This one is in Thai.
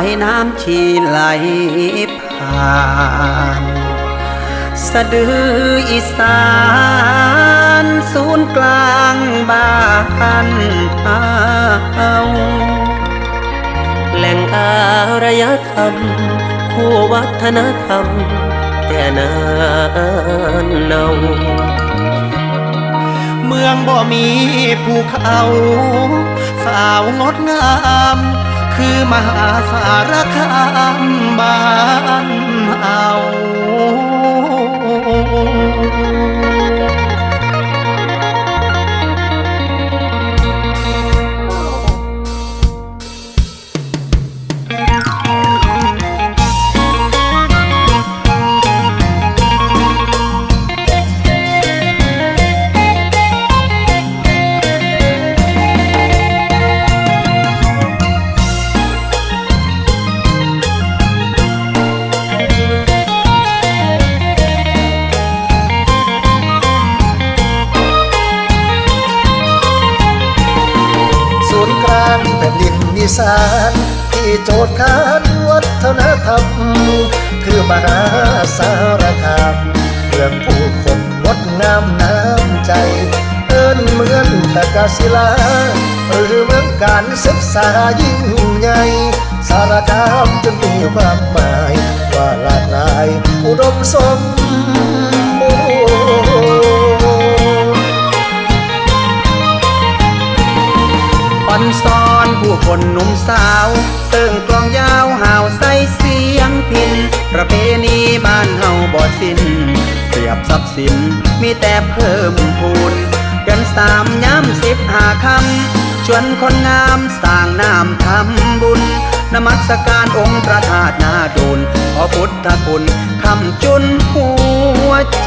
ายน้ำชีไหลผ่าน สะดืออีสานศูนย์กลางบ้านเฮาแหล่งอารยธรรม คู่วัฒนธรรม แต่นานเนาเมืองบ่มีภูเขาสาวงดงาม คือมหาสารคามบา อีสานที่โจทย์คานวัฒนธรรม คือมหาสารคามเมืองผู้คนงดงามน้ำใจ เอิ้นเหมือนตะกาศิลา หรือเมืองการศึกษายิ่งใหญ่สารคามจึงมีความหมาย ว่าหลากหลายอุดมสม อ่อนซ้อนผู้คนหนุ่มสาวเสิ่งกลองยาวห่าวใส่เสียงพิน ประเพณีบ้านเฮาบ่สิ้นเปรียบทรัพย์สินมีแต่เพิ่มพูนเดือนสามย้ำสิบหาคำชวนคนงามสร้างน้ำทำบุญนมัสการองค์พระธาตุนาดูลขอพุทธคุณคำจุนหัวใจ